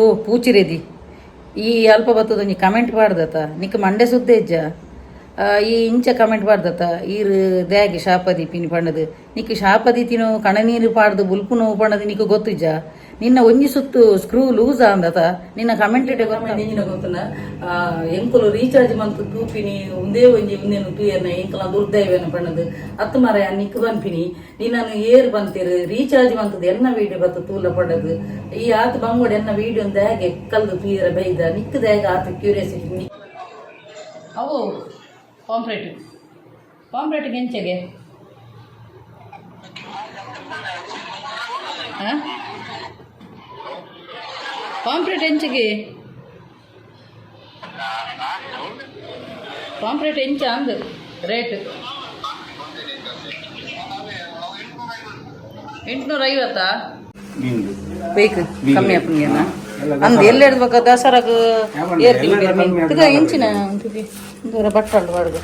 ಓ ಪೂಚಿರೇದಿ ಈ ಅಲ್ಪ ಬತ್ತದ ನೀ ಕಮೆಂಟ್ ಮಾಡ್ದತ ನಿಕ್ ಮಂಡೆ ಸುದ್ದೆ ಇಜ್ಜ. ಈ ಇಂಚ ಕಮೆಂಟ್ ಮಾಡ್ದತ ಈರ್ ದ್ಯಾಗೆ ಶಾಪದಿ ಪಿನಿ ಪಂಡದು ನಿಕ್ ಶಾಪದಿ ತಿನ್ನೋ ಕಣ ನೀರು ಪಾಡ್ದು ನೋವು ಪಂಡದು ನಿಕ್ ಗೊತ್ತಿಜ್ಜ ನಿನ್ನ ಒಂಜಿ ಸುತ್ತು ಸ್ಕ್ರೂ ಲೂಸ್ ಆಂದತ ನಿನ್ನ ಕಮೆಂಟ್ ನಿನ್ನ ಗೊತ್ತನ ಎಂಕುಲು ರೀಚಾರ್ಜ್ ಮಂತ್ ತೂಪಿನಿ ಒಂದೇ ಒಂಜಿ ಒಂದೇನು ತೂಯರ್ನ ಎಂಕಲ ದುರ್ದೈವನ ಪಂಡದು ಹತ್ತು ಮರ ನಿಕ್ ಬನ್ಪಿನಿ ನಿನ್ನನ್ನು ಏರ್ ಬಂತೀರು ರೀಚಾರ್ಜ್ ಮಂತದ ಎನ್ನ ವಿಡಿಯೋ ಬತ್ತ ತೂಲ ಪಡದು ಈ ಆತ ಬಂಗೋಡ್ ಎನ್ನ ವೀಡಿಯೋ ಹೇಗೆ ಕಲ್ದು ತೂಯರ ಬೈದ ನಿಕ್ಕದ ಹೇಗೆ ಆತ ಕ್ಯೂರಿಯಾಸಿಟಿ ಅವು ಪಾಂಪ್ಲೇಟ್ ಪಾಂಪ್ಲೇಟ್ ಹೆಂಚೆಗೆ ಪಾಂಪ್ಲೇಟ್ ಹೆಂಚಿಗೆ ಪಾಂಪ್ಲೆಟ್ ಹೆಂಚ ಅಂದು ರೇಟ್ ಎಂಟ್ನೂರ ಐವತ್ತಾ ಬೇಕು ಕಮ್ಮಿ ಅಪ್ಪನಿಗೆನ ಅಂದ್ ಎಲ್ಲಿ ಹಿಡ್ಬೇಕು ದಸರಾಗ ಈಗ ಹೆಂಚಿನ ದೂರ ಬಟ್ಟಲು ಬಾಡ್ದು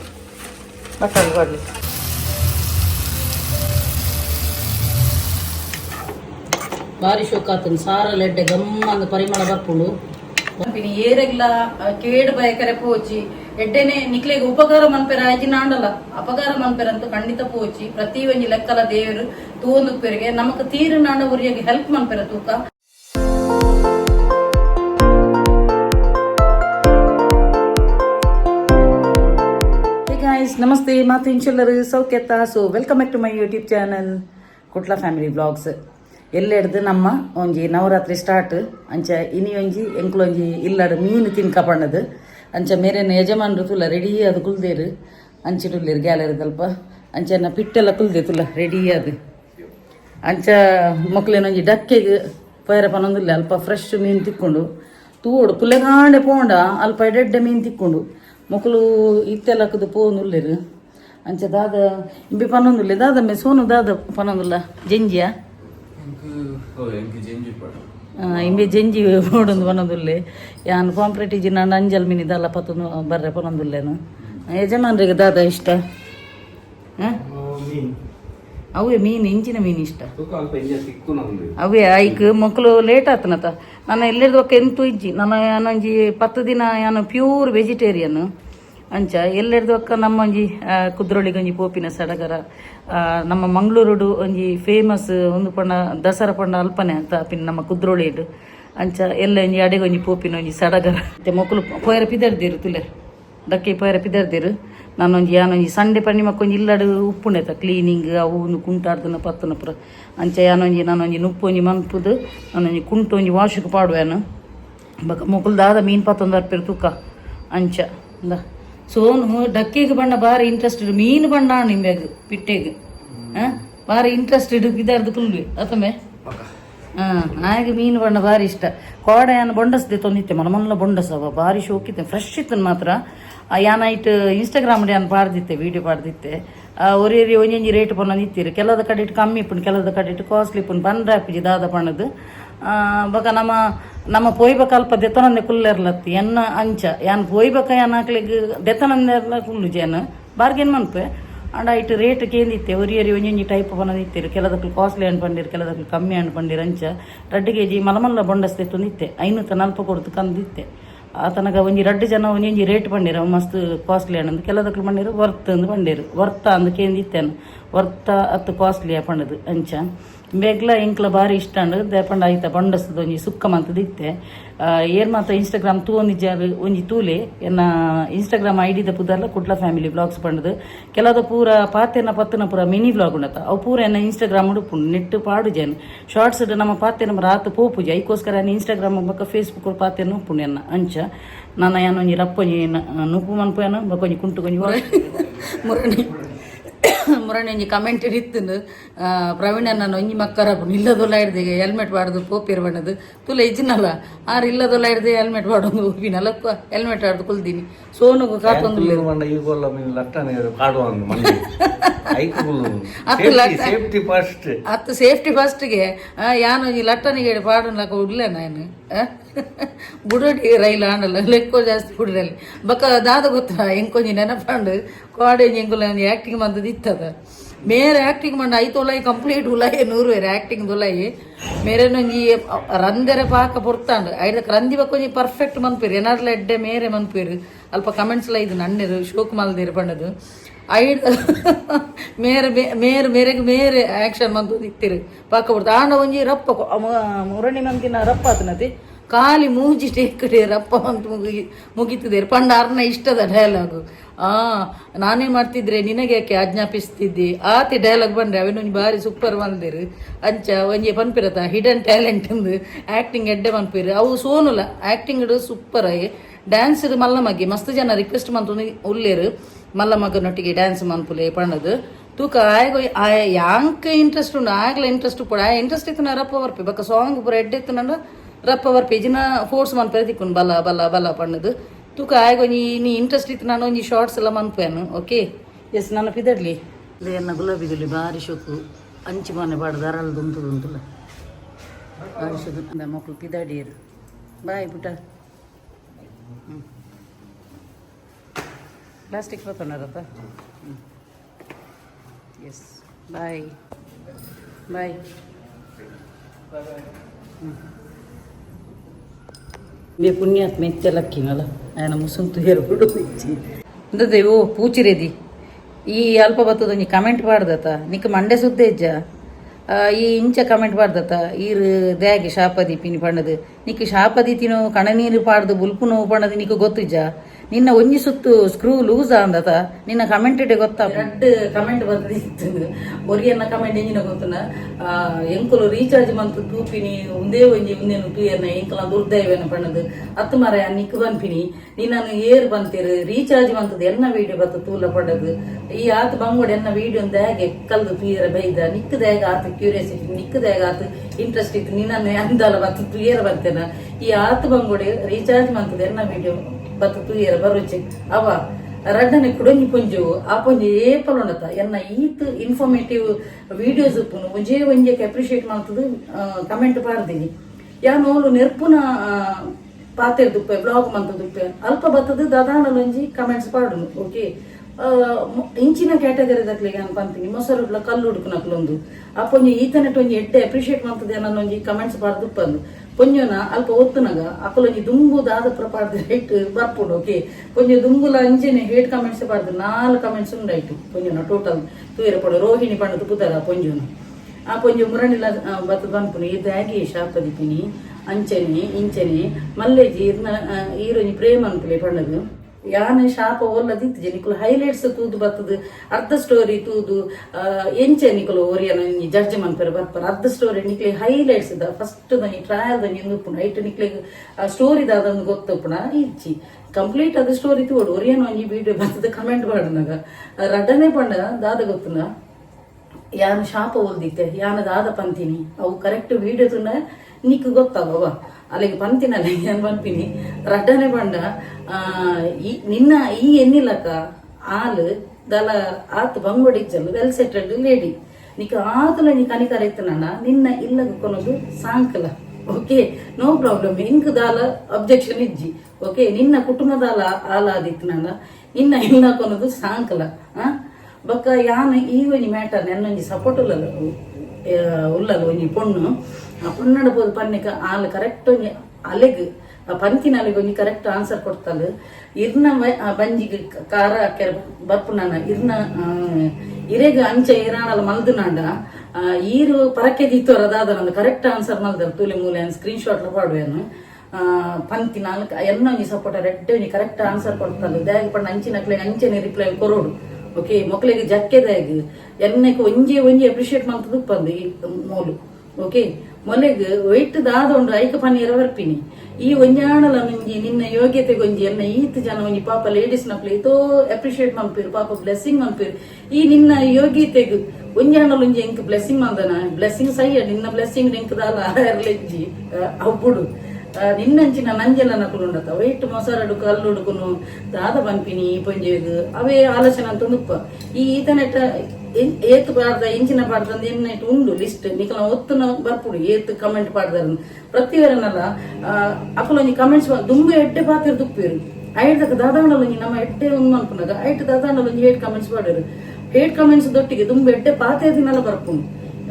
ಬಟ್ಟಲು ಬಾಡ್ಲಿ ಭಾರಿ ಶೋಕಾತನ ಸಾರ ಗಮ್ಮ ಅಂದ ಪರಿಮಳ ಬರ್ಕೊಂಡು. ಏರೆಗ್ಲ ಕೇಡ್ ಬಯಕರೆ ಪೋಚಿ. ಎಡ್ಡೆನೆ ನಿಕ್ಲೆಗೆ ಉಪಕಾರ ಮನ್ಪೆರ ನಾಂಡಲ್ಲ. ಅಪಕಾರ ಮನ್ಪೆರ ಅಂತ ಖಂಡಿತ ಪೋಚಿ. ಪ್ರತಿ ಒಂಜಿ ಲೆಕ್ಕಲ ದೇವರು ತೂಂದು ಪೆರಿಗೆ ನಮಕ್ ತೀರು ನಾಂಡ ಉರಿಯಾಗಿ ಹೆಲ್ಪ್ ಮನ್ಪೆರ ತೂಕ. ನಮಸ್ತೆ. ಮಾತು ಇಂಚೆಲ್ಲರೂ ಸೌಖ್ಯತಾ. So welcome back to my YouTube channel Kutla family vlogs ಎಲ್ಲೆಡ್ದು ನಮ್ಮ ಒಂಜಿ ನವರಾತ್ರಿ ಸ್ಟಾರ್ಟ್ ಅಂಚ ಇನಿ ಒಂಜಿ ಎಂಕ್ಲೊಂಜಿ ಇಲ್ಲಡ್ ಮೀನು ತಿನ್ಕ ಪಣ್ಣದು. ಅಂಚ ಮೇರೆನ ಯಜಮಾನ್ರು ತುಲ ರೆಡಿ ಅದು ಕುಲ್ದೇರು. ಅಂಚಿಟುಲ್ಲೇರು ಗ್ಯಾಲರಿ ತಲ್ಪ ಅಂಚನ ಪಿಟ್ಟೆಲ್ಲ ಕುಲ್ದೆ ತುಲ ರೆಡಿ ಅದು. ಅಂಚ ಮಕ್ಳೇನೊಂಜಿ ಡಕ್ಕೆಗೆ ಪೈರ ಪನೊಂದಿಲ್ಲ ಅಲ್ಪ ಫ್ರೆಶ್ ಮೀನು ತಿಕ್ಕೊಂಡು ತೂಡು ಪುಲೆಗಾಂಡೆ ಪೋಂಡ, ಅಲ್ಪ ಎಡೆಡ್ಡೆ ಮೀನು ತಿಕ್ಕೊಂಡು ಮಕ್ಕಳು ಇತ್ತೆಲ್ಲಕ್ಕದು ಪೋನುಲ್ಲೇರು ಅಂಚ ದಾದ, ಇಂಬಿ ಪನೊಂದುಲ್ಲೆ ದಾದ ಮೆ ಸೋನು ದಾದ ಪನೊಂದುಲ್ಲ ಜಂಜಿಯ. ಇಂಬೆ ಜಂಜಿ ಓಡೊಂದು ಪನೊಂದುಲ್ಲೆ ಯಾನ್ ಪಾಂಪ್ಲೆಟ್ ಇಜ್ಜಿ ನಾನು ಅಂಜಲ್ ಮೀನಿ ದಾಲ ಪತ್ತೊಂದು ಬರ್ರೆ ಪನೊಂದುಲ್ಲೇನು ಯಜಮಾನ್ರಿಗೆ ದಾದ ಇಷ್ಟ? ಅವೇ ಮೀನು, ಇಂಚಿನ ಮೀನು ಇಷ್ಟ. ಅವೇ ಐಕ್ ಮಕ್ಕಳು ಲೇಟ್ ಆತನತ. ನಾನು ಎಲ್ಲಿರ್ದಕ್ಕೆ ಎಂತು ಇಜ್ಜಿ. ನಾನು ಯಾನಂಜಿ ಪತ್ತು ದಿನ ಯಾನು ಪ್ಯೂರ್ ವೆಜಿಟೇರಿಯನ್ ಅಂಚ ಎಲ್ಲೆಡ್ದು ಅಕ್ಕ ನಮ್ಮ ಒಂಜಿ ಕುದ್ರೋಳಿ ಒಂಜಿ ಪೋಪಿನ ಸಡಗರ ನಮ್ಮ ಮಂಗಳೂರುಡು ಒಂಜಿ ಫೇಮಸ್ ಒಂದು ಪಂಡ ದಸರಾ ಪಂಡ ಅಲ್ಪನೆ ಅಂತ, ಪಿನ್ ನಮ್ಮ ಕುದ್ರೊಳಿಡು. ಅಂಚ, ಎಲ್ಲ ಒಂಜಿ ಅಡೆಗೆ ಪೋಪಿನ ಒಂಜಿ ಸಡಗರ. ಮತ್ತೆ ಮಕ್ಕಳು ಪೊಯರ ಪಿದರ್ದಿರು ತುಲೆ. ದಕ್ಕೆ ಪೊಯರ ಪಿದರ್ದಿರು. ನಾನೊಂಜಿ ಯಾನೊಂಜಿ ಸಂಡೆ ಪನ್ನಿ ಮಕ್ಕೊಂಜಿ ಇಲ್ಲಡು ಉಪ್ಪುಣೆತ ಕ್ಲೀನಿಂಗ್ ಅವು ಕುಂಟಾಡ್ದನ ಪತ್ತನ ಪುರ. ಅಂಚ ಯಾನೊಂಜಿ ನಾನೊಂಜಿ ನುಪ್ಪೊಂಜಿ ಮನ್ಪುದು ನಾನೊಂಜಿ ಕುಂಟು ಒಂಜಿ ವಾಶಕ್ಕೆ ಪಾಡುವೆನು. ಬಕ ಮೊಕುಲು ದಾದ ಮೀನು ಪತ್ತೊಂದು ಅರ್ಪಿರು ತೂಕ. ಅಂಚ ಸೋನು ಡಕ್ಕಿಗೆ ಬಣ್ಣ ಬಾರಿ ಇಡು ಮೀನು ಬಣ್ಣ ನಿಂಬೆಗ್ ಪಿಟ್ಟೆಗೆ ಹಾಂ ಬಾರಿ ಇಡು ಇದಾರ್ದು ಕುಲ್ವಿ ಅಥಮೆ ಹಾಂ ನನಗೆ ಮೀನು ಬಣ್ಣ ಭಾರಿ ಇಷ್ಟ. ಕೋಡ ಯಾನ ಬೊಂಡಸ್ದೆ ತೊಂದಿತ್ತೆ ಮನ ಮಲ್ಲ ಬೊಂಡಸವ ಭಾರಿ ಶೋಕಿತ್ತೆ ಫ್ರೆಶ್ ಇತ್ತು ಮಾತ್ರ. ಆ ಯಾನೈಟ್ ಇನ್ಸ್ಟಾಗ್ರಾಮ್ ಯಾನ್ ಪಾಡ್ದಿತ್ತೆ ವಿಡಿಯೋ ಪಾಡ್ದಿತ್ತೆ. ಒರೇರಿ ಒಂಜಿ ರೇಟ್ ಪನ್ನ ನಿತ್ತಿರು. ಕೆಲದ ಕಡೆ ಇಟ್ಟು ಕಮ್ಮಿ ಇಪ್ಪುಂಡು ಕೆಲದ ಕಡೆ ಇಟ್ಟು ಕಾಸ್ಟ್ಲಿ ಇಪ್ಪುಂಡು ಬಂದ್ರೆ ಹಾಪಿಜಿ ದಾದ ಪಣ್ಣದು ಬಕ ನಮ್ಮ ನಮ್ಮ ಪೋಯ್ಬೇಕ ಅಲ್ಪ ದೆತ್ತನಂದೆ ಕುಲ್ಲೆರ್ಲತ್ತಿ ಎನ್ನ ಅಂಚ. ಯಾನ್ ಪೋಯ್ಬೇಕ ಯಾನ್ ಹಾಕ್ಲಿಕ್ಕೆ ದೆತ್ತನಂದೆರ್ಲ ಕುಲ್ಲು ಜೇನು ಬಾರ್ಗೇನ್ ಮನ್ಪೆ? ಅಂಡ ಇಟ್ಟು ರೇಟ್ ಕೇಂದಿತ್ತೆ. ಒರಿಯರಿ ಒಂಜೊಂಜಿ ಟೈಪ್ ಬಂದಿತ್ತಿರು. ಕೆಲದಕ್ಕೆ ಕಾಸ್ಟ್ಲಿ ಹಣ್ಣು ಪಂಡಿರು ಕೆಲದಕ್ಕೆ ಕಮ್ಮಿ ಹಣ್ಣು ಪಂಡಿರು ಅಂಚ. ರಡ್ಡು ಕೆ ಜಿ ಮಲಮಲ್ಲ ಬೊಂಡಸ್ತೆ ತುಂದಿತ್ತೆ. ಐನೂತ್ತ ನಲ್ಪ ಕೊಡ್ತು ಕಂದಿತ್ತೆ ಆತನಗ ಒಂಜಿ ರಡ್ಡು ಜನ ಒಂಜೊಂಜಿ ರೇಟ್ ಪಂಡಿರು. ಮಸ್ತ್ ಕಾಸ್ಟ್ಲಿ ಹಣ್ಣು ಕೆಲದಕ್ಕೆ ಪಂಡಿರು ವರ್ತ್ ಅಂದು ಪಂಡಿರು. ವರ್ತ ಅಂದು ಕೇಂದಿತ್ತೇನು. ವರ್ತ ಅತ್ತು ಕಾಸ್ಟ್ಲಿ ಪಂಡದು ಅಂಚ. ಬೇಗ್ಲ ಇಂಕ್ಲ ಬಾರಿ ಇಷ್ಟ ಅಂಡ್ ದೇಪಂಡ ಐತ ಬಂಡಸ್ತದ ಒಂಜಿ ಸುಕ್ಕ ಮಂತ್ ದಿತ್ತೆ ಏರ್ ಮಾತ ಇನ್ಸ್ಟಾಗ್ರಾಮ್ ತೂ ಒಂಜಿ ಒಂಜಿ ತೂಲೆ ಎನ್ನ ಇನ್ಸ್ಟಾಗ್ರಾಮ್ ಐ ಡಿದ ಪುದರ್ಲ ಕುಟ್ಲ ಫ್ಯಾಮಿಲಿ ಬ್ಲಾಗ್ಸ್ ಪಂಡದು. ಕೆಲದ ಪೂರ ಪಾತೆನ ಪತ್ತನ ಪೂರ ಮಿನಿ ಬ್ಲಾಗ್ ಉಂಡತ ಅವು ಪೂರ ಎನ್ನ ಇನ್ಸ್ಟಾಗ್ರಾಮ್ ಉಡುಪುಂಡು ನೆಟ್ ಪಾಡು ಜನ. ಶಾರ್ಟ್ಸ್ ನಮ್ಮ ಪಾತೆನ ರಾತ್ ಪೋಪುಜಿ ಐಕೋಸ್ಕರ ಇನ್ಸ್ಟಾಗ್ರಾಮ್ ಬಕ್ಕ ಫೇಸ್ಬುಕ್ ಪಾತೆನ ಉಪ್ಪುಂಡು ಎನ್ನ ಅಂಚ. ನನ್ನ ಏನೊಂಜಿ ರಪ್ಪೊಂಜಿ ನುಪ್ಪು ಮನ್ಪೇನ ಬಕ್ಕೊಂಜಿ ಕುಂಟು ಕೊಂಜಿ ಮುರಣಿ ಮುರಣಿ ಒಂಜಿ ಕಮೆಂಟ್ ಇತ್ತಿಂದು ಪ್ರವೀಣ ನಾನು ಒಂಜಿ ಮಕ್ಕರ ಇಲ್ಲದೊಲ್ಲ ಹಿಡ್ದೆ ಹೆಲ್ಮೆಟ್ ಬಾಡ್ದು ಪೋಪಿರ್ ಬಣ್ಣದು ತುಲ ಇಜ್ಜಿನಲ್ಲ ಆರು ಇಲ್ಲದೊಲ್ಲ ಇರ್ದೆ ಹೆಲ್ಮೆಟ್ ಬಾಡೊಂದು ನಲಕ್ಕ ಹೆಲ್ಮೆಟ್ ಆಡ್ದು ಕುಲ್ದೀನಿ. ಸೋನು ಕಾಕೊಂದು ಅತ್ತು ಸೇಫ್ಟಿ ಫಸ್ಟ್ಗೆ ಯಾನು ಈ ಲಟ್ಟನಿಗೆ ಪಾಡನ್ಲಕ್ಕ ಉಡ್ಲೆ ನಾನು ಬುಡಡಿ ರೈಲ್ ಆಂಡಲ್ಲ ಲೆಕ್ಕೋ ಜಾಸ್ತಿ ಬುಡರಲ್ಲಿ ಬಕ್ಕ ದಾದ ಗೊತ್ತ? ಎಂಕೊಂಜಿ ನೆನಪಂಡು. ಕೋಡೆ ಎಂಗುಲ ಆಕ್ಟಿಂಗ್ ಬಂದದ್ದು ಇತ್ತದ. ಮೇರೆ ಆಕ್ಟಿಂಗ್ ಮಂಡ ಐತು ಉಲಾಯಿ ಕಂಪ್ಲೀಟ್ ಉಲಾಯಿ, ನೂರು ಬೇರೆ ಆಕ್ಟಿಂಗ್ ಉಲಾಯಿ. ಮೇರೆ ಒಂಜಿ ರಂದೆರೆ ಪಾಕ ಪೊರ್ತಾಂಡು. ಐದಕ್ಕೆ ರಂದಿ ಬಕ್ಕೊಂಜಿ ಪರ್ಫೆಕ್ಟ್ ಮನ್ಪಿರು. ಏನಾರ್ಲ ಎಡ್ಡೆ ಮೇರೆ ಮನ್ಪಿರು. ಅಲ್ಪ ಕಮೆಂಟ್ಸ್ಲ ಇದು ನಣ್ಣೆರು ಶೋಕ್ ಮಲ್ದೇರು ಪಂಡದು ಐಡ್ ಮೇರೆ ಮೇರೆ, ಮೇರೆಗೆ ಮೇರೆ ಆಕ್ಷನ್ ಮಂತು ಇತ್ತಿರು ಪಾಕ ಬಿಡ್ತು. ಆಂಡ ಒಂಜಿ ರಪ್ಪ ಮುರಣಿ ಮಂತಿನ ರಪ್ಪ ಆತನತಿ ಖಾಲಿ ಮೂಜಿ ಟೇಕಡೆ ರಪ್ಪ ಅಂತ ಮುಗಿ ಮುಗಿತಿದ್ದೇರು ಪಂಡ ಅರ್ನ ಇಷ್ಟದ ಡೈಲಾಗು ಆ, ನಾನೇ ಮಾಡ್ತಿದ್ರೆ ನಿನಗೆ ಯಾಕೆ ಆಜ್ಞಾಪಿಸ್ತಿದ್ದೆ? ಆತಿ ಡೈಲಾಗ್ ಬಂದ್ರೆ ಅವನೊಂದು ಬಾರಿ ಸೂಪರ್ ಬಂದಿರು ಅಂಚ ಒಂಜಿ ಪನ್ಪಿರತ ಹಿಡನ್ ಟ್ಯಾಲೆಂಟ್ ಅಂದು ಆಕ್ಟಿಂಗ್ ಎಡ್ಡೆ ಪನ್ಪಿರು. ಅವು ಸೋನುಲ. ಆಕ್ಟಿಂಗ್ ಸೂಪರ್ ಆಗಿ. ಡ್ಯಾನ್ಸ್ ಮಲ್ಲ ಮಗ್ಗಿ ಮಸ್ತ್ ಜನ ರಿಕ್ವೆಸ್ಟ್ ಮಂತು ಉಲ್ಲೇರು. ಮಲ್ಲ ಮಗನೊಟ್ಟಿಗೆ ಡ್ಯಾನ್ಸ್ ಮನ್ಪುಲೆ ಪಣ್ಣದು. ತೂಕ ಆಯ್ಗೊ ಯಾಂಕ ಇಂಟ್ರೆಸ್ಟ್ ಉಂಡು? ಆಗ್ಲ ಇಂಟ್ರೆಸ್ಟ್ ಪಡ. ಆ ಇಂಟ್ರೆಸ್ಟ್ ಇತ್ತು ರಪ್ಪ ಬರ್ಪಿ ಬಕ್ಕ ಸಾಂಗ್ ಪೂರ ಎಡ್ ಇತ್ತು ನಂಡ ರಪ್ಪ ಬರ್ಪಿ ಜಿನ ಫೋರ್ಸ್ ಮನ್ಪರೆ ತಿಕ್ಕೊಂಡು ಬಲ ಬಲ ಬಲ ಪಣ್ಣದು. ತೂಕ ಆಯ್ಗೊ ನೀ ನೀ ಇಂಟ್ರೆಸ್ಟ್ ಇತ್ತು ನಾನು ಒಂಜಿ ಶಾರ್ಟ್ಸ್ ಎಲ್ಲ ಮನ್ಪೇನು ಓಕೆ ಎಸ್ ನನ್ನ ಪಿದಡ್ಲಿ. ಎನ್ನ ಗುಲಾಬಿದಲ್ಲಿ ಬಾರಿ ಶೋಕು. ಅಂಚು ಮನೆ ಬಾಡ ದಾರಾಳ ದುಂತುದು ಉಂಟುಲ್ಲ. ಶೋಕು. ಮಕ್ಕಳು ಪಿದಾಡಿಯರು. ಬಾಯ್ ಪುಟ ಹ್ಞೂ ಪ್ಲಾಸ್ಟಿಕ್ ತೊಗೊಂಡಾರಪ್ಪ ಎಸ್ ಬಾಯ್ ಬಾಯ್ ಹ್ಞೂ ಮೇ ಪುಣ್ಯಾತ್ಮ ಇತ್ತೆಲ್ಲಕ್ಕಿನಲ್ಲ ಆಯನ ಮುಸುಂತು ಹೇಳ್ಬಿಡು ಇಚ್ಚಿ ಅಂದದೆ ಓ ಪೂಚಿರೆದಿ ಈ ಅಲ್ಪ ಬತ್ತದ ನೀ ಕಮೆಂಟ್ ಮಾಡ್ದತ ನಿಕ್ಕ ಮಂಡೆ ಸುದ್ದೆ ಇಜ್ಜ. ಈ ಇಂಚ ಕಮೆಂಟ್ ಮಾಡ್ದತ ಈರ್ ದ್ಯಾಗೆ ಶಾಪದಿ ಪಿನಿ ಪಣ್ಣದು. ನಿಕ್ ಶಾಪದಿ ತಿನೋ ಕಣ ನೀರು ಪಾಡ್ದು ಬುಲ್ಪು ನೋವು ಪಣ್ಣದು ನಿಕ್ ಗೊತ್ತಿಜ್ಜ ನಿನ್ನ ಒಂಜಿ ಸುತ್ತು ಸ್ಕ್ರೂ ಲೂಸ್ ಅಂದತ ನಿನ್ನ ಕಮೆಂಟ್ ಇಡೆ ಗೊತ್ತಾ? ಎರಡು ಕಮೆಂಟ್ ಬರ್ದಿತ್ತು ಒರಿಯನ್ನ ಕಮೆಂಟ್ ಎಂಜಿನ ಗೊತ್ತುನ? ಎಂಕುಲು ರೀಚಾರ್ಜ್ ಮಂತು ತೂಪಿನಿ, ಒಂದೇ ಒಂಜಿ ಒಂದೇನು ತೂಯನ್ನ ಎಂಕಲ ದುರ್ದೈವನ ಪಣ್ಣದು. ಹತ್ತು ಮರ ನಿಕ್ ಬಂಪಿನಿ. ನಿನ್ನನ್ನು ಏರ್ ಬಂತಿರು ರೀಚಾರ್ಜ್ ಮಂತದ ಎನ್ನ ವಿಡಿಯೋ ಬತ್ತ ತೂಲ ಪಡದು ಈ ಆತ ಬಂಗೋಡ್ ಎನ್ನ ವೀಡಿಯೋ ದಾಗೆ ಕಲ್ದು ತೂಯರ ಬೈದ ನಿಕ್ಕದಾಗ ಆತ ಕ್ಯೂರಿಯಾಸಿಟಿ ನಿಕ್ಕದಾಗ ಆತ ಇಂಟ್ರೆಸ್ಟ್ ಇತ್ತು. ನಿನ್ನನ್ನು ಅಂದಲ್ಲ ಬತ್ತ ತೂಯರ ಬರ್ತೇನ ಈ ಆತ ಬಂಗೋಡೆ ರೀಚಾರ್ಜ್ ಮಂತದ ಎನ್ನ ವೀಡಿಯೋ ಬತ್ತ ತೂಯರ ಬರುಚಿ ಅವ ರಡ್ಡನೆ ಕುಡೊಂಜಿ ಪುಂಜು ಪೊಂಜಿ ಏಪಲ್ ಉಂಡತ ಎನ್ನ ಈತ್ ಇನ್ಫಾರ್ಮೇಟಿವ್ ವಿಡಿಯೋಸ್ ಉಪ್ಪುನು ಒಂಜೇ ಒಂಜೆಕ್ ಅಪ್ರಿಶಿಯೇಟ್ ಮಾಡ್ತದು ಕಮೆಂಟ್ ಪಾಡ್ದಿನಿ ಯಾ ನೋಲು ನೆರ್ಪುನ ಪಾತೆ ದುಪ್ಪೆ ಬ್ಲಾಗ್ ಮಂತ ದುಪ್ಪೆ ಅಲ್ಪ ಬತ್ತದ ದದಾನ ಒಂಜಿ ಕಮೆಂಟ್ಸ್ ಪಾಡುನು, ಓಕೆ? ಇಂಚಿನ ಕ್ಯಾಟಗರಿ ದಕ್ಲಿಗೆ ನಾನು ಪಂತೀನಿ ಮೊಸರು ಕಲ್ಲು ಹುಡುಕುನಕ್ಲೊಂದು. ಅಪ್ಪೊಂಜಿ ಪೊಂಜಿ ಈತನೆಟ್ ಒಂಜಿ ಎಡ್ಡೆ ಅಪ್ರಿಶಿಯೇಟ್ ಮಾಡ್ತದೆ ಅನ್ನೋ ಒಂಜಿ ಕಮೆಂಟ್ಸ್ ಬಾರ್ದು ಉಪ್ಪಂದು ಪೊಂಜನ ಅಲ್ಪ ಒತ್ತುನಗ ಅಕ್ಕಲೊಂಜಿ ದುಂಬು ದಾದ ಪ್ರಪಾರ್ದ ರೈಟ್ ಬರ್ಪುಡು ಓಕೆ ಪೊಂಜಿ ದುಂಬುಲ ಅಂಜನೆ ಹೇಟ್ ಕಮೆಂಟ್ಸ್ ಬಾರ್ದು ನಾಲ್ಕು ಕಮೆಂಟ್ಸ್ ಉಂಡಾಯ್ತು ಪೊಂಜನ ಟೋಟಲ್ ತೂಯರ ಪಡು ರೋಹಿಣಿ ಪಂಡ ತುಪುತರ ಪೊಂಜನ. ಆ ಪೊಂಜಿ ಮುರಣಿಲ ಬತ್ತು ಬಂಪುನಿ ಇದಾಗಿ ಶಾಪದಿಪಿನಿ ಅಂಚನೆ, ಇಂಚನೆ, ಮಲ್ಲೆಜಿ, ಇರ್ನ ಈರೊಂಜಿ ಪ್ರೇಮ ಅನ್ಪಲೆ ಪಂಡದು ಯಾನ ಶಾಪ ಒಲ್ಲದಿತ್ತು ನಿಕುಲು ಹೈಲೈಟ್ಸ್ ತೂದು ಬತ್ತದು ಅರ್ಧ ಸ್ಟೋರಿ ತೂದು ಎಂಚೆ ನಿಕುಲು ಓರಿಯನ ಜಡ್ಜ್ ಮಂತರ ಬರ್ಪರ ಅರ್ಧ ಸ್ಟೋರಿ ನಿಕ್ಲೆ highlights the first the trial ದನಿ ಉಪ್ಪುನ ಐಟ್ ನಿಕ್ಲೆ ಸ್ಟೋರಿ ದಾದೊಂದು ಗೊತ್ತುಪ್ಪುನ ಇಚ್ಚಿ ಕಂಪ್ಲೀಟ್ ಅದು ಸ್ಟೋರಿ ತೋಡು ಒರಿಯನ ಒಂಜಿ ವಿಡಿಯೋ ಬರ್ತದ ಕಮೆಂಟ್ ಮಾಡಿನಾಗ ರಡ್ಡನೆ ಪಂಡ ದಾದ ಗೊತ್ತುನ ಯಾನ ಶಾಪ ಓದಿತ್ತೆ ಯಾನ ದಾದ ಪಂತೀನಿ? ಅವು ಕರೆಕ್ಟ್ ವಿಡಿಯೋ ತುನ ನಿಕ್ ಗೊತ್ತಾಗವ ಅಲ್ಲಿಗೆ ಪಂತಿನಲ್ಲ ಏನ್ ಪಂಪಿನಿ ರಡ್ಡನೆ ಆ, ಈ ನಿನ್ನ ಈ ಎನ್ನಿಲಕ ಆಲ್ ದಲ, ಆತ್ ಬಂಗೊಡಿಚ್ಚಲು ವೆಲ್ ಸೆಟಲ್ಡ್ ಲೇಡಿ ನಿಕ ಆತಲ ನೀ ಕನಿಕರ ಇತ್ತನಣ್ಣ ನಿನ್ನ ಇಲ್ಲಗ ಕೊನದು ಸಾಂಕಲ. ಓಕೆ ನೋ ಪ್ರಾಬ್ಲಮ್ ಇಂಕ್ ದಾಲ ಅಬ್ಜೆಕ್ಷನ್ ಇಜ್ಜಿ. ಓಕೆ ನಿನ್ನ ಕುಟುಂಬದಾಲ ಆಲಾದಿತ್ತು ನನ್ನ ನಿನ್ನ ಇಲ್ಲ ಕೊನದು ಸಾಂಕಲ. ಆ? ಬೊಕ್ಕ ಯಾನ ಈ ಒಂಜಿ ಮ್ಯಾಟರ್ ನೆನ್ನೊಂಜಿ ಸಪೋರ್ಟ್ ಉಲ್ಲ ಉಲ್ಲಲ್ಲ ಒಂಜಿ ಪೊಣ್ಣು. ಆ ಪೊಣ್ಣಡ ಪೋದು ಪನ್ನಿಕ ನನಗೆ ಪಂತಿನ ಕರೆಕ್ಟ್ ಆನ್ಸರ್ ಕೊಡ್ತಲ್ಲ ಇರ್ನ ಬಂಜಿಗೆ ಖಾರ ಬಂಜಿಗೆ ಕಾರ ನಾನು ಇರ್ನ ಇರೆಗ ಅಂಚೆ ಅಂಚ ಇರಾಣಲ ಮಲ್ದುನಾಂಡ ಆ, ಈರು ಪರಕ್ಕೆ ದೀತೋರ್ ಅದಾದ ನಂದು ಕರೆಕ್ಟ್ ಆನ್ಸರ್ ಮಲ್ದರ್ ತೂಲೆ ಮೂಲೆ ಸ್ಕ್ರೀನ್ ಶಾಟ್ ಪಾಡುವೆನು ಆ, ಪಂತಿ ಎಲ್ಲ ನೀ ಸಪೋರ್ಟ ರೆಡ್ ನೀ ಕರೆಕ್ಟ್ ಆನ್ಸರ್ ಕೊಡ್ತಲ್ಲ ದ್ಯಾಗ್ ಪಂಡ ಅಂಚಿನಕ್ಲೆ ಅಂಚನೆ ರಿಪ್ಲೈ ಕೊರೋಡು. ಓಕೆ ಮಕ್ಳಿಗೆ ಜಕ್ಕೆದಾಗಿ ಎನ್ನೆಕ್ ಒಂಜಿ ಒಂಜಿ ಅಪ್ರಿಷಿಯೇಟ್ ಮಾಡ್ತದ ಉಪ್ಪಂದು ಈ ಮೋಲು. ಓಕೆ? ಮೊಲೆಗ್ ವೈಟ್ ದಾದ ಉಂಡು ಐಕ ಪನ್ನೀರ ಬರ್ಪಿನಿ ಈ ಒಂಜಾಣಲ ಒಂಜಿ ನಿನ್ನ ಯೋಗ್ಯತೆ ಗೊಂಜಿ ಎನ್ನ ಈತ್ ಜನ ಒಂಜಿ ಪಾಪ ಲೇಡೀಸ್ ನಕ್ಲೆ ಇತೋ ಅಪ್ರಿಶಿಯೇಟ್ ಮನ್ಪಿರು ಪಾಪ ಬ್ಲೆಸ್ಸಿಂಗ್ ಮನ್ಪಿರು ಈ ನಿನ್ನ ಯೋಗ್ಯತೆಗ್ ಒಂಜಾಣಲ ಒಂಜಿ ಎಂಕ್ ಬ್ಲೆಸ್ಸಿಂಗ್ ಮಂದನ ಬ್ಲೆಸ್ಸಿಂಗ್ ಸಯ್ಯ ನಿನ್ನ ಬ್ಲೆಸ್ಸಿಂಗ್ ಎಂಕ್ ದಾಲ ಆಯರ್ಲೆಜ್ಜಿ ಅಬ್ಬುಡು ನಿನ್ನಂಚಿನ ನಂಜಲ ನಕುಲುಂಡತ ವೈಟ್ ಮೊಸರಡು, ಕಲ್ಲುಡುಕುನು ದಾದ ಪಂಪಿನಿ ಪೊಂಜೆಗ್, ಅವೇ ಆಲೋಚನೆ ಅಂತ ಈ ಈತನೆಟ ಎನ್- ಏತ್ ಪಾಡ್ದ ಎಂಚಿನ ಪಾಡ್ದಂದು ಎನ್ನೈಟ್ ಉಂಡು ಲಿಸ್ಟ್ ನಿಕಲ ಒತ್ತುನ ಬರ್ಪುಡು, ಏತ್ ಕಮೆಂಟ್ ಪಾಡ್ದಾರ ಪ್ರತಿವರನಲ್ಲ ಅಕಲೊಂಜಿ ಕಮೆಂಟ್ಸ್ ದುಂಬು ಎಡ್ಡೆ ಪಾತಿರ್ ದುಪ್ಪಿರು. ಐಡ್ದಕ ದಾದಾಂಡಲೊಂಜಿ ನಮ್ಮ ಎಡ್ಡೆ ಉಂದು ಅನ್ಪುನಾಗ ಐಟ್ ದಾದಾಂಡಲೊಂಜಿ ಏಟ್ ಕಮೆಂಟ್ಸ್ ಪಾಡಿರು ಹೇಟ್ ಕಮೆಂಟ್ಸ್ ದೊಟ್ಟಿಗೆ ದುಂಬು ಎಡ್ಡೆ ಪಾತೆ ದಿನಲ್ಲ ಬರ್ಪುಂಡು.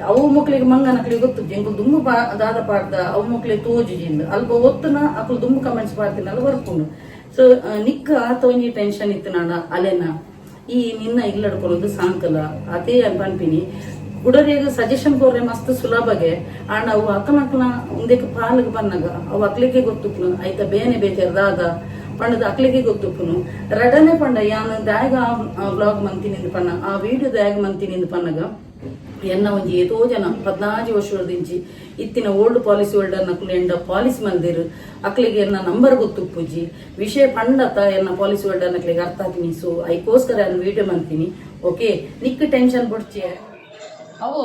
ಅವು ಮಂಗನ ಮಂಗನಕ್ಲಿಗೆ ಗೊತ್ತು ಎಂಕು ದುಂಬು ಪಾ ದಾದ ಪಾಡ್ದ, ಅವು ಮಕ್ಳಿಗೆ ತೋಜುಜಿಂದು ಅಲ್ಪ ಒತ್ತುನ ಅಕಲು ದುಂಬು ಕಮೆಂಟ್ಸ್ ಪಾಡ್ತಿನಲ್ಲ ಬರ್ಪುಂಡು. ಸೊ ನಿಕ್ಕ ಆತ ಒಂಜಿ ಟೆನ್ಷನ್ ಇತ್ತು ನಾನು, ಅಲೆನ. ಈ ನಿನ್ನ ಇಲ್ಲಡ್ಕೊಳ್ಳೋದು ಸಾಂಕಲ. ಅದೇ ಅನ್ಪಿನಿ ಹುಡುಗರಿಗೆ ಸಜೆಷನ್ ಕೊರ್ರೆ ಮಸ್ತ್ ಸುಲಭಗೆ. ಆಂಡ ಅವು ಅಕ್ಕನಕ್ಕನ ಒಂದಕ್ಕೆ ಪಾಲಿಗೆ ಬಂದಾಗ, ಅವು ಅಕ್ಲಿಗೆ ಗೊತ್ತುಪ್ಪುನು ಐತ ಬೇನೆ ಬೇಜಾರ್ದಾಗ ಪಂಡದ ಅಕ್ಲಿಗೆ ಗೊತ್ತುಪ್ಪುನು ರಡನೆ ಪಂಡ ಯಾನು ದಾಯಗ ಬ್ಲಾಗ್ ಮಂತಿನಿಂದ ಪಣ್ಣ, ಆ ವಿಡಿಯೋ ದಾಯಗ ಮಂತಿನಿಂದ ಪನ್ನಗ ಎನ್ನ ಒಂಜಿ ಏತೋ ಜನ ವರ್ಷದ ವರ್ಷದಿಂಚಿ ಇತ್ತಿನ ಓಲ್ಡ್ ಪಾಲಿಸಿ ಹೋಲ್ಡರ್ ನಕ್ಲು ಎಂಡ ಪಾಲಿಸಿ ಮಂದಿರ್, ಅಕ್ಲಿಗೆ ಎನ್ನ ನಂಬರ್ ಗೊತ್ತುಪ್ಪುಜಿ ವಿಷಯ ಪಂಡತ ಎನ್ನ ಪಾಲಿಸಿ ಹೋಲ್ಡರ್ ನಕ್ಲಿಗೆ ಅರ್ಥ ಆಗ್ತೀನಿ ಸೊ ಐಕೋಸ್ಕರ ನಾನು ವಿಡಿಯೋ ಮಾಡ್ತೀನಿ ಓಕೆ ನಿಕ್ಕ ಟೆನ್ಷನ್ ಬಿಡ್ಚಿ ಅವು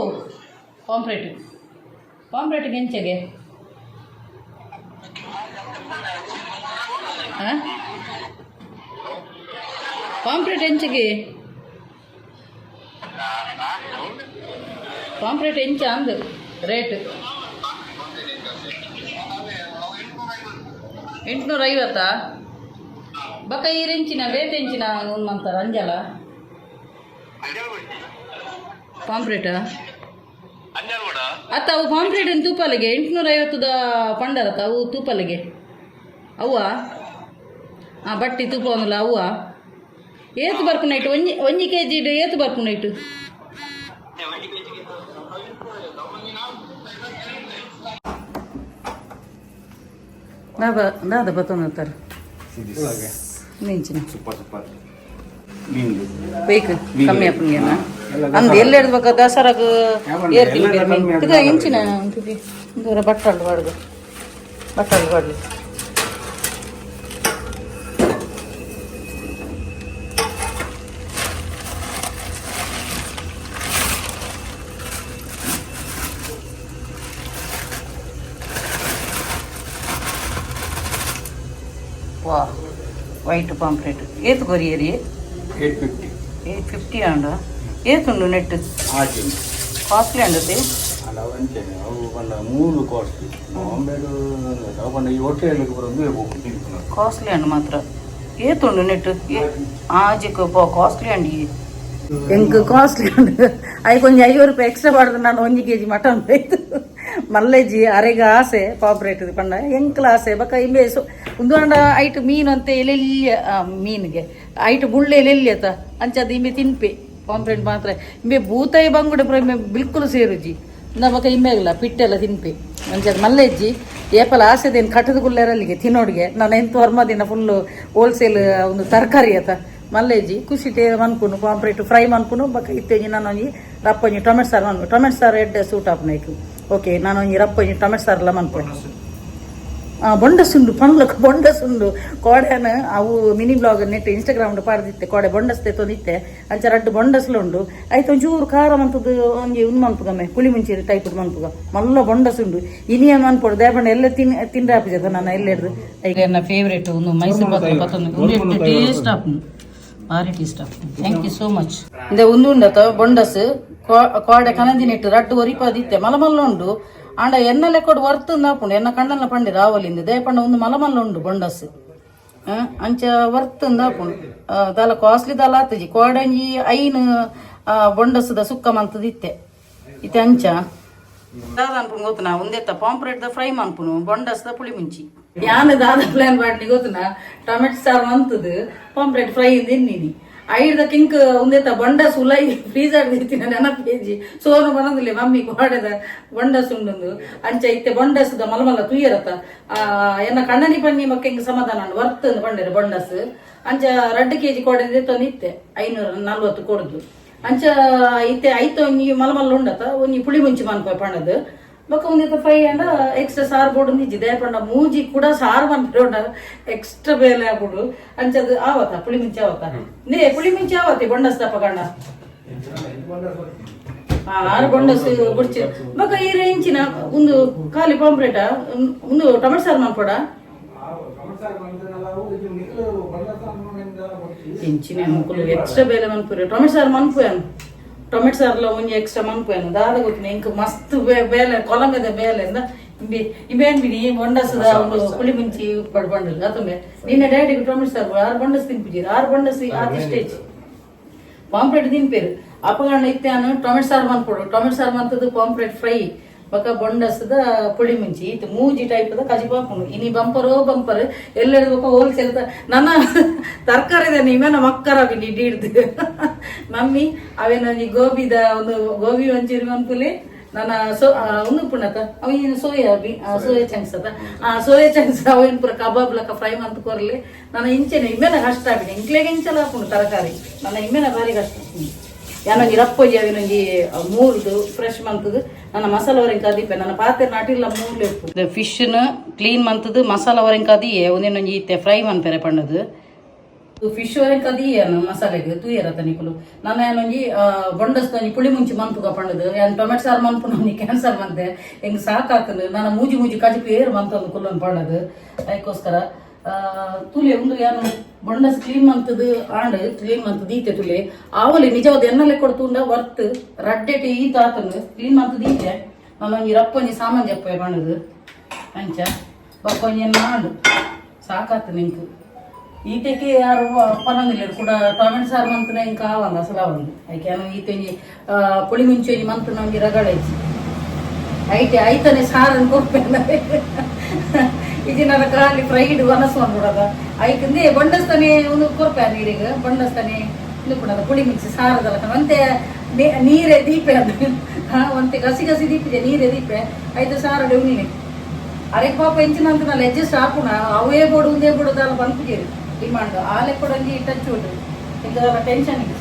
ಪಾಂಪ್ಲೇಟ್ ಪಾಂಪ್ಲೇಟ್ ಗೆಂಚೆಗೆ ಪಾಂಪ್ಲೇಟ್ ಹೆಂಚೆಗೆ? ಪಾಂಪ್ಲೇಟ್ ಎಂಚ ಅಂದು ರೇಟ್ ಎಂಟುನೂರ ಐವತ್ತಾ ಬಕ ಈರೆಂಚಿನ ಬೇತೆಂಚಿನ ಮಂತರ, ಅಂಜಲ? ಪಾಂಪ್ಲೇಟಾ ಅತ್ತ ಅವು ಪಾಂಪ್ಲೇಟ್ ತೂಪಲಿಗೆ ಎಂಟುನೂರ ಐವತ್ತದ ಪಂಡರತ್ತ, ಅವು ತೂಪಲಿಗೆ ಅವ್ವ? ಹಾಂ ಬಟ್ಟಿ ತೂಪ ಒಂದಲ್ಲ ಅವ್ವ? ಏತು ಬರ್ಪುನೈಟು ಒಂಜಿ ಒಂಜಿ ಕೆ ಜಿ ಏತು ಬರ್ಪುನೈಟು ದಾದ ದಾದ ಬತ್ತೊಂದತ್ತಾರೆ ನಿಂಚಿನ ಸೂಪರ್ ಸೂಪರ್ ಮೀನ್ದು ಬೇಕು ಕಮ್ಮಿ ಅಪ್ಪನಿಗೆನ ಅಂದ್ ಎಲ್ಲಿ ಹಿಡ್ಬೇಕು ದಸರಾಗ ಏರ್ತೀನಿ ಬೇರೆ ಮೀನು ಇದು ಇಂಚಿನ ದೂರ ಬಟ್ಟಲು ಬಾಡ್ದು ಬಟ್ಟಲು ಬಾಡ್ಲಿ ವೈಟ್ ಪಾಂಪ್ಲೆಟ್ ಏತು ಕೊರಿಯರಿ ಏಟ್ ಫಿಫ್ಟಿ ಏಟ್ ಫಿಫ್ಟಿ ಅಂಡ ಏತುಂಡು ನೆಟ್ ಆಚೆ ಕಾಸ್ಟ್ಲಿ ಅಂಡತಿ ಅಲ್ಲ ಅವು ಅಂಚೆನೆ ಅವು ಬಂದ ಮೂರು ಕಾಸ್ಟ್ಲಿ ಬಾಂಬೆಡು ಅವು ಬಂದ ಈ ಹೋಟೆಲ್ಗೆ ಬರೋದು ಹೋಗ್ತೀನಿ ಕಾಸ್ಟ್ಲಿ ಅಂಡ್ ಮಾತ್ರ ಏತುಂಡು ನೆಟ್ ಆಜಿಕ್ ಪೋ ಕಾಸ್ಟ್ಲಿ ಅಂಡ್ ಎಂಕ್ ಕಾಸ್ಟ್ಲಿ ಅಂಡ್ ಅಯ್ಯ ಕೊಂಚ ಐವತ್ತು ರೂಪಾಯಿ ಎಕ್ಸ್ಟ್ರಾ ಮಾಡಿದ್ರೆ ನಾನು ಒಂದು ಕೆ ಜಿ ಮಟನ್ ಬೈತು ಮಲ್ಲೆಜ್ಜಿ ಅರೆಗ ಆಸೆ ಪಾಪ್ರೇಟ್ ಪಂಡ ಎಂಕ್ಲ ಆಸೆ ಬಕ್ಕ ಇಂಬೆ ಸೊ ಒಂದು ಅಂಡ ಐಟ್ ಮೀನು ಅಂತ ಎಲ್ಲೆಲ್ಲಿ ಮೀನಿಗೆ. ಐಟ್ ಗುಳ್ಳೆ ಎಲ್ಲೆಲ್ಲಿ ಆತ ಅಂಚದ ಇಂಬೆ ತಿನ್ಪೆ. ಪಾಂಪ್ರೇಟ್ ಮಾತ್ರ. ಇಂಬೆ ಭೂತಾಯಿ ಬಂಗುಡೆ ಪ್ರೇಮೆ ಬಿಲ್ಕುಲ್ ಸೇರುಜಿ. ನಮಕ ಇಂಬೆ ಇಲ್ಲ ಪಿಟ್ಟೆಲ್ಲ ತಿನ್ಪೆ. ಅಂಚದ ಮಲ್ಲೆಜ್ಜಿ ಏಪಲ ಆಸೆದೇನು ಕಟ್ಟದ ಗುಳ್ಳೆರಲ್ಲಿಗೆ ತಿನ್ನೋಡಿಗೆ. ನಾನು ಎಂಟು ವರ್ಮದಿನ ಫುಲ್ಲು ಹೋಲ್ಸೇಲ್ ಒಂದು ತರಕಾರಿ ಆತ ಮಲ್ಲೇಜಿ, ಖುಷಿ ಟೇ ಮನ್ಪುನು ಪಾಂಪ್ರೇಟ್ ಫ್ರೈ ಮನ್ಕೊಂಡು ಬಕ ಇತ್ತೇಜಿ ನಾನು ಒಂಜಿ ರಪ್ಪೊಂಜಿ ಟೊಮೆಟೊ ಸಾರು ಮನ್ಪು ಟೊಮೆಟೊ ಸಾರು ಎಡ್ಡೆ ಸೂಟ್ ಆಪ್ನೈಕು. ಓಕೆ ನಾನು ಒಂಜಿ ರಪ್ಪೊಂಜಿ ಟೊಮೆಟೊ ಸಾರೆಲ್ಲ ಮನ್ಪು ಆ ಬೊಂಡಸುಂಡು ಪಂಡ್ಲಕ್ ಬೊಂಡಸುಂಡು ಕೋಡೆನ ಅವು ಮಿನಿ ಬ್ಲಾಗ್ ನೆಟ್ ಇನ್ಸ್ಟಾಗ್ರಾಮ್ ಪಾಡ್ದಿತ್ತೆ ಕೋಡೆ ಬೊಂಡಸ್ತೆ ತೊಂದಿತ್ತೆ ಅಂಚ ರಡ್ಡು ಬೊಂಡಸ್ಲುಂಡು. ಆಯ್ತು ಒಂಚೂರು ಖಾರ ಮಂತದ್ದು ಒಂಜಿ ಉನ್ ಮನ್ಪುಗಮ್ಮೆ ಪುಳಿ ಮುಂಚಿ ಟೈಪ್ ಮನ್ಪುಗ ಮಲ್ಲ ಬೊಂಡಸುಂಡು ಇನಿಯನ್ ಮನ್ಪೊಡು ದೇಪಂಡ ಎಲ್ಲ ತಿನ್ ತಿಂದ್ರೆ ಹಾಪಿಜದ ನಾನು ಎಲ್ಲ ಹಿಡ್ದು? ಈಗ ನನ್ನ ಫೇವ್ರೇಟ್ ಒಂದು ಮೈಸೂರು ಪತ್ತೊಂದು ಟೇಸ್ಟ್ ಆಪು ಭಾರಿ ಟೇಸ್ಟ್ ಆಪು ಥ್ಯಾಂಕ್ ಯು ಸೋ ಮಚ್ ಇಂದ ಒಂದು ಉಂಡತ ಬೊಂಡಸ್. ಕೋಡೆ ಕನಂದಿನಿಟ್ಟು ರಡ್ಡು ಒರಿಪದಿತ್ತೆ ಮಲಮಲ್ಲ ಉಂಡು ಆಂಡ ಎನ್ನ ಲೆಕ್ಕೊಡು ವರ್ತು ನಾಪುಂಡು ಎನ್ನ ಕಣ್ಣಲ್ಲ ಪಂಡಿ ರಾವಲಿಂದ ದೇಪಂಡ ಒಂದು ಮಲಮಲ್ಲ ಉಂಡು ಬೊಂಡಸ್ ಆ, ಅಂಚ ವರ್ತು ನಾಪುಂಡು ದಾಲ ಕಾಸ್ಟ್ಲಿ ದಾಲ ಆತಜಿ ಕೋಡಂಜಿ ಐನ್ ಆ, ಬೊಂಡಸ್ದ ಸುಕ್ಕ ಮಂತದಿತ್ತೆ ಇತ್ತೆ ಅಂಚ ದಾದ ಅನ್ಪುಣ್ ಗೊತ್ತುನಾ ಒಂದೆತ್ತ ಪಾಂಪ್ರೇಟ್ ದ ಫ್ರೈ ಮನ್ಪುನು ಬೊಂಡಸ್ ದ ಪುಳಿ ಮುಂಚಿ ಯಾನ ದಾದ ಪ್ಲಾನ್ ಮಾಡಿ ಗೊತ್ತುನಾ ಟೊಮೆಟೊ ಸಾರು ಮಂತದು ಪಾಂಪ್ರೇಟ್ ಫ್ರೈ ತಿನ್ನಿನಿ ಐಡ್ದ ಕಿಂಕ್ ಒಂದೇತ ಬೊಂಡಸ್ ಉಲೈ ಫ್ರೀಜರ್ ದಿತ್ತಿನ ನೆನಪೇಜಿ ಸೋನು ಬರೋದಿಲ್ಲ ಮಮ್ಮಿ ಕೋಡೆದ ಬೊಂಡಸ್ ಉಂಡೊಂದು ಅಂಚ ಇತ್ತೆ ಬೊಂಡಸ್ದ ಮಲಮಲ ತುಯ್ಯರತ್ತ. ಆ, ಎನ್ನ ಕಣ್ಣನಿ ಪನ್ನಿ ಮಕ್ಕ ಹಿಂಗ ಸಮಾಧಾನ ಉಂಡು ವರ್ತ್ ಬಂಡರು ಬಂಡಸ್. ಅಂಚ ರಡ್ಡು ಕೆಜಿ ಕೋಡೆ ಇತ್ತೆ ಐನೂರ ನಲ್ವತ್ತು ಕೊಡದು. ಅಂಚ ಇತ್ತೆ ಐತ ಒಂಜಿ ಮಲಮಲ್ಲ ಉಂಡತ ಒಂಜಿ ಪುಳಿ ಮುಂಚಿ ಮನ್ಪ ಪಂಡದು ಬೊಕ್ಕ ಒಂದಿತ್ತ ಫ್ರೈ ಅಂಡ ಎಕ್ಸ್ಟ್ರಾ ಸಾರ್ ಬೋಡು ನಿಜ್ಜಿದೆ. ಪಂಡ ಮೂಜಿ ಕೂಡ ಸಾರ್ ಮನ್ಪೋಡ ಎಕ್ಸ್ಟ್ರಾ ಬೇಲೆ ಹಾಕುಡು ಅಂಚದು ಆವತ್ತ ಪುಳಿ ಮುಂಚಿ ಆವತ್ತ ನೇ ಪುಳಿ ಮುಂಚಿ ಆವತ್ತೆ ಬೊಂಡಸ್ ಪಕಂಡ ಆರು ಬೊಂಡಸ್ ಬುಡ್ಚಿ ಬೊಕ್ಕ ಈ ರೇಂಚಿನ ಒಂದು ಖಾಲಿ ಪಾಂಪ್ಲೇಟ ಒಂದು ಟೊಮೆಟೊ ಸಾರು ಮಾಡ್ಕೊಡ ಇಂಚಿನ ಮುಕ್ಕಲು ಎಕ್ಸ್ಟ್ರಾ ಬೇಲೆ ಮನ್ಪುರಿ ಟೊಮೆಟೊ ಸಾರ್ ಮನ್ಪುಯನು ಟೊಮೆಟೊ ಸಾರ್ಲ ಒಂಜಿ ಎಕ್ಸ್ಟ್ರಾ ಮನ್ಪುಯನು ದಾದ ಗೊತ್ತಿನ ಇಂಕ ಮಸ್ತ್ ಬೇ- ಬೇಲೆ ಕೊಲಂಗದ ಬೇಲೆಂದ ಇಂಬಿ ಇಂಬೇನ್ ಬಿಡಿ ಬೊಂಡಸದ ಒಂದು ಪುಳಿ ಮುಂಚಿ ಪಡ್ಬಂಡಲ್ ಅತುಂಬೆ ನಿನ್ನೆ ಡ್ಯಾಡಿಗೆ ಟೊಮೆಟೊ ಸಾರು ಆರು ಬೊಂಡಸ್ ತಿನ್ಪಿಜೀರಿ ಆರು ಬೊಂಡಸ್ ಆತ ಸ್ಟೇಜ್ ಪಾಂಪ್ಲೆಟ್ ದಿನ್ಪೇರು ಅಪಗಂಡ ಇತ್ತಾನು ಟೊಮೆಟೊ ಸಾರು ಮಾಡ್ಕೊಡು ಟೊಮೆಟೊ ಸಾರು ಮಾಡ್ತದ್ದು ಪಾಂಪ್ಲೆಟ್ ಫ್ರೈ ಬೊಕ ಬೊಂಡಸದ ಪುಳಿ ಮುಂಚಿ. ಇತ್ತು ಮೂಜಿ ಟೈಪ್ದ ಕಜಿ ಪಾಪುಂಡು. ಇನಿ ಬಂಪರೋ ಬಂಪರ್. ಎಲ್ಲೆಡೆ ಬೊಕ ಹೋಲ್ಸೇಲ್ ನನ್ನ ತರಕಾರಿದ ನಿಮೇನ ಮಕ್ಕರಾಗಿ ನಿಡ್ಡಿ ಹಿಡ್ದು ಮಮ್ಮಿ ಅವೇನ ನನಗೆ ಗೋಬಿದ ಒಂದು ಗೋಬಿ ಮಂಚೂರಿ ಮನ್ಪುಲಿ ನನ್ನ ಸೋ ಒಂದು ಪುಣತ ಅವೇನು ಸೋಯಾ ಬಿ? ಸೋಯಾ. ಚಂಕ್ಸ್ ಅದ. ಆ ಸೋಯಾ ಚಂಕ್ಸ್ ಅವೇನು ಪುರ ಕಬಾಬ್ ಲಕ ಫ್ರೈ ಮಂತ್ ಕೊರಲಿ. ನನ್ನ ಇಂಚೆನೆ ಇಮ್ಮೆನ ಕಷ್ಟ ಆಗಿದೆ ಇಂಕ್ಲೆಗೆ ಇಂಚಲ ಹಾಕೊಂಡು ತರಕಾರಿ. ನನ್ನ ಇಮ್ಮೆನ ಬಾರಿ ಕಷ್ಟ. ಯಾನೊಂಜಿ ರಪ್ಪೊಜಿ ಅವಿನೊಂಜಿ ಮೂರ್ದು ಫ್ರೆಶ್ ಮಂತದು ನನ್ನ ಮಸಾಲ ವರೆಂಕ ಕದಿಪ್ಪೆ ನನ್ನ ಪಾತ್ರೆ ನಾಟಿಲ್ಲ ಮೂರ್ಲೆ ಫಿಶ್ ಫಿಶ್ನ ಕ್ಲೀನ್ ಮಂತದು ಮಸಾಲ ವರೆಂಕ ಕದಿ ಒಂದೇನೊಂಜಿ ಇತ್ತೆ ಫ್ರೈ ಮನ್ಪೆರೆ ಪಣ್ಣದು ಫಿಶ್ ವರೆಂಕ ಕದಿ ಮಸಾಲೆಗೆ ತೂಯರ ತನಿಕುಲು ನನ್ನ ಏನೊಂಜಿ ಬೊಂಡಸ್ದೊಂಜಿ ಪುಳಿ ಮುಂಚಿ ಮಂತುಗ ಪಣ್ಣದು ಏನು ಟೊಮೆಟೊ ಸಾರು ಮಂತು ನನಗೆ ಕ್ಯಾನ್ಸರ್ ಮಂತೆ. ಹೆಂಗೆ ಸಾಕಾಕನು ನನ್ನ ಮೂಜಿ ಮೂಜಿ ಕಜಿಪು ಏರು ಮಂತೊಂದು ಕುಲ್ಲೊಂದು ಪಣ್ಣದು ಅದಕ್ಕೋಸ್ಕರ ತುಲೆ ಒಂದು ಯಾನು ಬೊಂಡಸ್ ಕ್ಲೀನ್ ಮಂತದು ಆಂಡ್ ಕ್ಲೀನ್ ಮಂತದು ಈತೆ ತುಲೆ. ಆವಲಿ ನಿಜವಾದ ಎನ್ನಲೆ ಕೊಡ್ತುಂಡ ವರ್ತ್ ರಡ್ಡೆಟೆ ಈ ಆತನು ಕ್ಲೀನ್ ದೀತೆ ಈತೆ. ನಾನೊಂಜಿ ರಪ್ಪೊಂಜಿ ಸಾಮಾನ್ ಜಪ್ಪ ಬಣ್ಣದ ಅಂಚ ಬಕ್ಕೊಂಜಿ ಮಾಡು ಸಾಕಾತು ನಿಂಕು ಈತೆಗೆ ಯಾರು ಅಪ್ಪನಂಗಿಲ್ಲ ಕೂಡ ಟೊಮೆಟೊ ಸಾರು ಮಂತ್ ಇಂಕ ಆವಲ್ಲ ಅಸಲ ಒಂದು ಪೊಳಿ ಮುಂಚೊ ಪುಳಿ ಮುಂಚೆ ಮಂತ್ ನಮಗೆ ರಗಳೈತಿ ಐತೆ, ಐತನೆ ಸಾರನ್ನು ಕೊಡ್ಪೇನೆ ಇದು ನನ್ನ ಕಾಲಿ ಫ್ರೈಡ್ ವನಸ್ ಮಾಡ್ಬಿಡದ ಐಕಂದಿ ಬಣ್ಣಸ್ತಾನೆ, ಒಂದು ಕೊರ್ಪೆ ನೀರಿಗೆ ಬಣ್ಣಸ್ತಾನೆ ಇದು ಕೊಡೋದ ಪುಳಿ ಮಿಕ್ಸಿ ಸಾರದಲ್ಲ. ಅಂತೆ ನೀರೆ ದೀಪೆ ಅದು. ಹಾ ಒಂತೆ ಗಸಿ ಗಸಿ ದೀಪಿದೆ, ನೀರೇ ದೀಪೆ. ಐದು ಸಾರ ಡೌನಿನೆ ಅರೆ ಪಾಪ ಹೆಂಚಿನ ಅಂತ ನಾನು ಅಡ್ಜಸ್ಟ್ ಹಾಕೋಣ. ಅವೇ ಬೋಡು, ಒಂದೇ ಬೋಡುದಲ್ಲ ಬಂದ್ಬಿಟ್ಟಿರಿ ಡಿಮಾಂಡ್. ಆಲೆ ಕೊಡಂಗಿ ಟಚ್ ಉಂಟು ಇದರ ಟೆನ್ಷನ್ ಇದೆ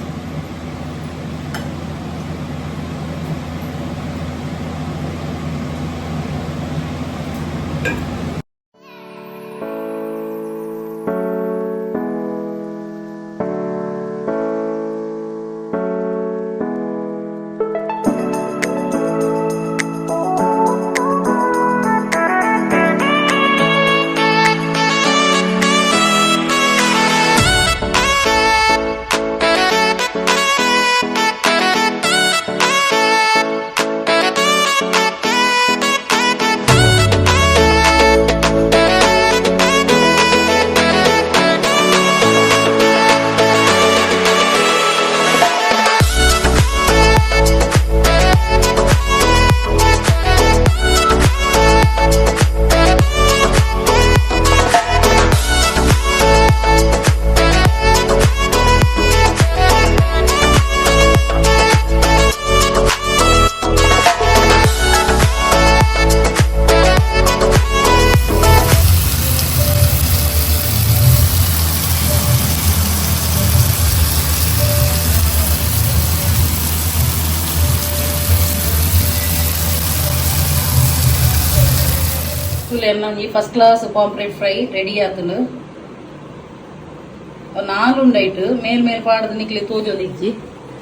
ತುಲೆನ್ನ ಈ first class pomfret fry ready ಆತನು ನಾಲುಂಡೈಟ್ ಮೇಲ್ ಮೇಲ್ ಪಾಡದ ನಿಕ್ಲಿ ತೋಜೋದು ಇಜ್ಜಿ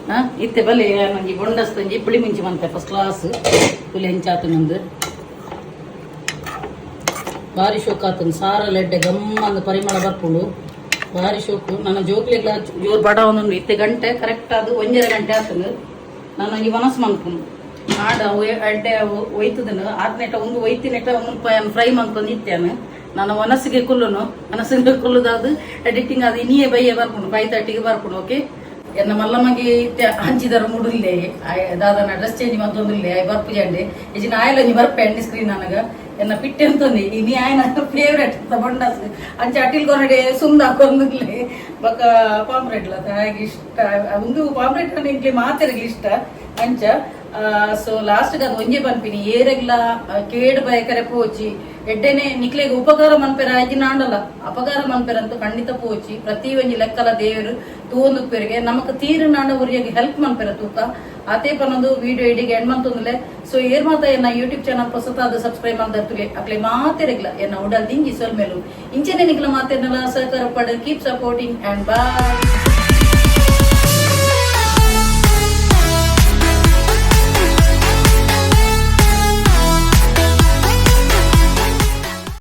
ಹಾ ಇತ್ತೆ ಬಲೆ ನಂಜಿ ಬೊಂಡಸ್ತಂಜಿ ಪುಳಿ ಮಿಂಚಿ ಮಂತೆ ಫಸ್ಟ್ ಕ್ಲಾಸ್ ತುಲೆ ಹೆಂಚಾತನಂದು ಭಾರಿ ಶೋಕ್ ಆತನು ಸಾರ ಲೆಡ್ಡೆ ಗಮ್ಮಂದು ಪರಿಮಳ ಬರ್ಪುಂಡು ಭಾರಿ ಶೋಕು ನನ್ನ ಜೋಕ್ಲಿಗ್ಲ ಜೋರ್ ಬಡ ಒಂದೊಂದು ಇತ್ತೆ ಗಂಟೆ ಕರೆಕ್ಟ್ ಅದು ಒಂಜರ ಗಂಟೆ ಆತನು ನಾನು ಈ ಮನಸ್ಸು ಮನ್ಪುಂಡು ಆಡ ಅಡ್ಡೆ ಒಯ್ತದನು ಆತ್ನೆಟ ಒಂದು ಒಯ್ತಿನೆಟ ಒಂದು ಫ್ರೈ ಮಂತೊಂದು ಇತ್ತೇನು ನನ್ನ ಮನಸ್ಸಿಗೆ ಕುಲ್ಲುನು ಮನಸ್ಸಿಗೆ ಕುಲ್ಲುದಾದು ಎಡಿಟಿಂಗ್ ಅದು ಇನ್ನೇ ಬೈಯೆ ಬರ್ಪುಂಡು ಫೈವ್ ತರ್ಟಿಗೆ ಬರ್ಪುಂಡು ಓಕೆ ಎನ್ನ ಮಲ್ಲಮ್ಮಗೆ ಇತ್ತೆ ಹಂಚಿದರ ಮುಡುಲ್ಲೆ ದಾದನ ಡ್ರೆಸ್ ಚೇಂಜ್ ಐ ಬರ್ಪು ಜಂಡೆ. ಇಜಿನ ಆಯ್ಲ ನೀ ಬರ್ಪೆ ಅಂಡಿ ಸ್ಕ್ರೀನ್ ನನಗ. ಎನ್ನ ಪಿಟ್ಟೆ ಅಂತಂದಿ ಇನಿ ಆಯನ ಫೇವ್ರೆಟ್ ತಗೊಂಡಸ್ ಅಂಚೆ ಅಟಿಲ್ ಕೊರಡೆ ಸುಂದ ಹಾಕೊಂದುಲ್ಲೆ. ಬಕ ಪಾಂಪ್ರೆಟ್ಲ ಹಾಗೆ ಇಷ್ಟ ಒಂದು ಪಾಂಪ್ರೆಟ್ ನಿಂಗೆ ಮಾತಿರಲಿ ಇಷ್ಟ ಅಂಚ ಸೊ ಲಾಸ್ಟ್ ಅದು ಒಂಜೆ ಪನ್ಪಿನಿ ಏರೆಗ್ಲ ಕೇಡ್ ಬಯಕರೆ ಪೋಚಿ ಎಡ್ಡೆನೆ ನಿಕ್ಲೆಗ್ ಉಪಕಾರ ಮನ್ಪೆರ ಅಜ್ಜಿ ನಾಂಡಲ್ಲ. ಅಪಕಾರ ಮನ್ಪೆರ ಅಂತೂ ಖಂಡಿತ ಪೋಚಿ ಪ್ರತಿ ಒಂಜಿ ಲೆಕ್ಕಲ ದೇವರು ತೂಂದು ಪೆರಿಗೆ. ನಮಕ್ ತೀರು ನಾಂಡ ಉರಿಯಾಗಿ ಹೆಲ್ಪ್ ಮನ್ಪೆರ ತೂಕ. ಅತೇ ಪನ್ನೊಂದು ವಿಡಿಯೋ ಇಡಿಗೆ ಎಣ್ಮಂತೊಂದುಲೆ ಸೊ ಏರ್ ಮಾತ ಎನ್ನ ಯೂಟ್ಯೂಬ್ ಚಾನಲ್ ಹೊಸತ ಅದು ಸಬ್ಸ್ಕ್ರೈಬ್ ಮಾಡ್ತಲೆ ಅಕ್ಲೆ ಮಾತೆರೆಗ್ಲ, ಎನ್ನ ಉಡಲ್ ದಿಂಗಿ ಸೊಲ್ ಮೇಲು ಇಂಚೆನೆ ನಿಕ್ಲ ಮಾತೆರ್ನಲ ಸಹಕಾರ ಪಡ ಕೀಪ್ ಸಪೋರ್ಟಿಂಗ್ ಅಂಡ್ ಬಾಯ್